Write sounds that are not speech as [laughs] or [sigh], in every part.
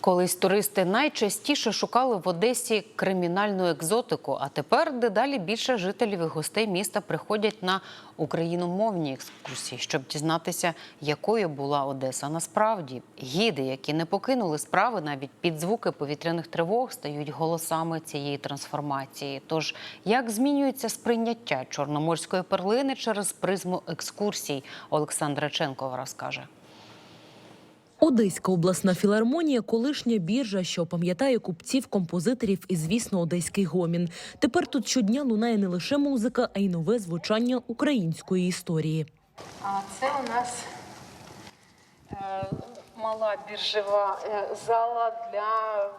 Колись туристи найчастіше шукали в Одесі кримінальну екзотику, а тепер дедалі більше жителів і гостей міста приходять на україномовні екскурсії, щоб дізнатися, якою була Одеса насправді. Гіди, які не покинули справи навіть під звуки повітряних тривог, стають голосами цієї трансформації. Тож як змінюється сприйняття чорноморської перлини через призму екскурсій? Олександра Ченкова розкаже. Одеська обласна філармонія, колишня біржа, що пам'ятає купців, композиторів і, звісно, одеський гомін. Тепер тут щодня лунає не лише музика, а й нове звучання української історії. А це у нас е, мала біржева е, зала для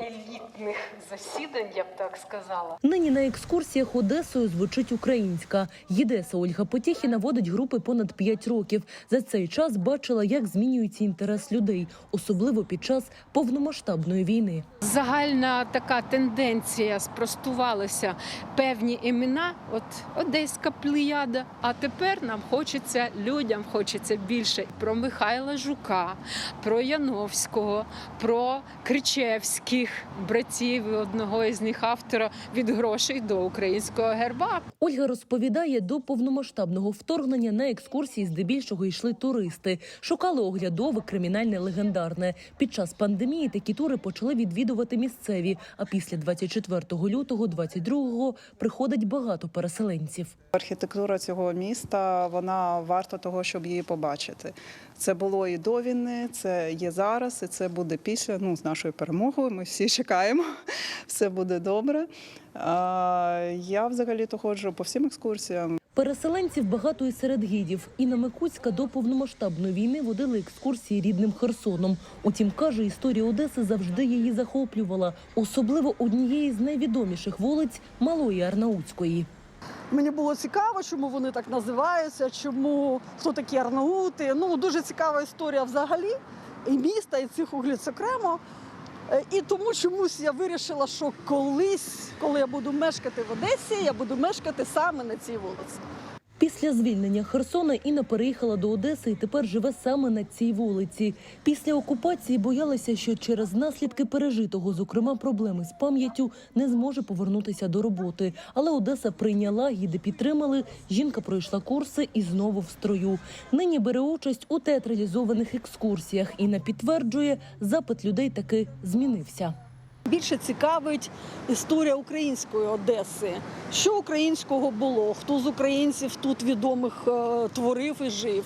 елітних засідань, я б так сказала. Нині на екскурсіях Одесою звучить українська. Єдеса Ольга Потєхіна водить групи понад 5 років. За цей час бачила, як змінюється інтерес людей, особливо під час повномасштабної війни. Загальна така тенденція спростувалися певні імена, от Одеська плеяда. А тепер нам хочеться людям хочеться більше про Михайла Жука, про Яновського, про Кричевських братів. Одного із них автора від грошей до українського герба. Ольга розповідає, до повномасштабного вторгнення на екскурсії здебільшого йшли туристи, шукали оглядове, кримінальне, легендарне. Під час пандемії такі тури почали відвідувати місцеві. А після 24 лютого, 22-го приходить багато переселенців. Архітектура цього міста вона варта того, щоб її побачити. Це було і до війни, це є зараз, і це буде після. Ну, з нашою перемогою. Ми всі чекаємо. [laughs] Все буде добре. Я взагалі то ходжу по всім екскурсіям. Переселенців багато і серед гідів. Інна Микуцька до повномасштабної війни водила екскурсії рідним Херсоном. Утім, каже, історія Одеси завжди її захоплювала, особливо однієї з найвідоміших вулиць Малої Арнаутської. Мені було цікаво, чому вони так називаються, чому хто такі арнаути. Ну дуже цікава історія взагалі і міста, і цих вулиць окремо. Е, І тому чомусь я вирішила, що колись, коли я буду мешкати в Одесі, я буду мешкати саме на цій вулиці. Після звільнення Херсона Інна переїхала до Одеси і тепер живе саме на цій вулиці. Після окупації боялася, що через наслідки пережитого, зокрема проблеми з пам'яттю, не зможе повернутися до роботи. Але Одеса прийняла, гіди підтримали. Жінка пройшла курси і знову в строю. Нині бере участь у театралізованих екскурсіях. Інна підтверджує, запит людей таки змінився. Більше цікавить історія української Одеси. Що українського було? Хто з українців тут відомих е, творив і жив?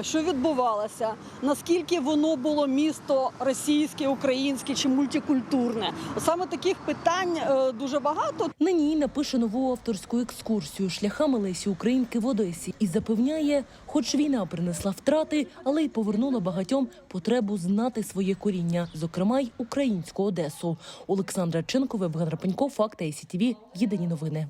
Що відбувалося? Наскільки воно було місто російське, українське чи мультикультурне? Саме таких питань е, дуже багато. Нині Інна пише нову авторську екскурсію шляхами Лесі Українки в Одесі і запевняє, хоч війна принесла втрати, але й повернула багатьом потребу знати своє коріння, зокрема й українську Одесу. Олександра Ченкова, Євген Рапенько, Факти СІТВ. Єдині новини.